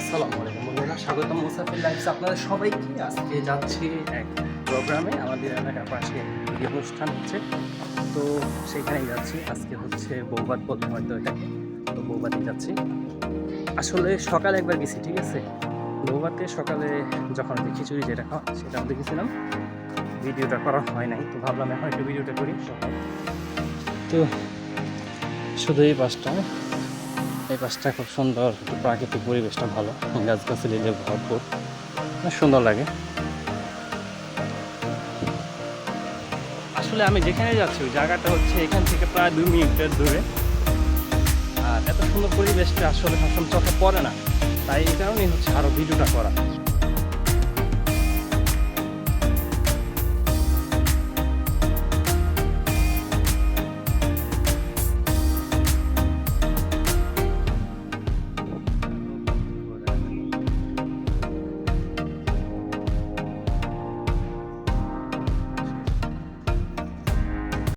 আসসালামু আলাইকুম বন্ধুরা মুসাফির লাইফস আপনাদের সবাইকে আজকে যাচ্ছি এক প্রোগ্রামে। আমাদের এলাকার পাশে অনুষ্ঠান হচ্ছে। তো সেখানেই যাচ্ছি। আজকে হচ্ছে বৌবাদ হয়তো এটাকে। তো বৌবাদে যাচ্ছি। আসলে সকালে একবার গেছি, ঠিক আছে? বৌবাদে সকালে যখন খিচুড়ি যেটা খাওয়া সেটা আমি দেখেছিলাম। ভিডিওটা করা হয় নাই, তো ভাবলাম এখন একটু ভিডিওটা করি। সকাল তো শুধু এই পাশটা। এই পাশটা খুব সুন্দর, প্রাকৃতিক পরিবেশটা ভালো, গাছগাছালি দিয়ে ভরপুর। সুন্দর লাগে। আসলে আমি যেখানে যাচ্ছি, ওই জায়গাটা হচ্ছে এখান থেকে প্রায় দুই মিনিটের দূরে। আর এত সুন্দর পরিবেশটা আসলে সবসময় চোখে পড়ে না। তাই এই কারণেই হচ্ছে আরও ভিডিওটা করা।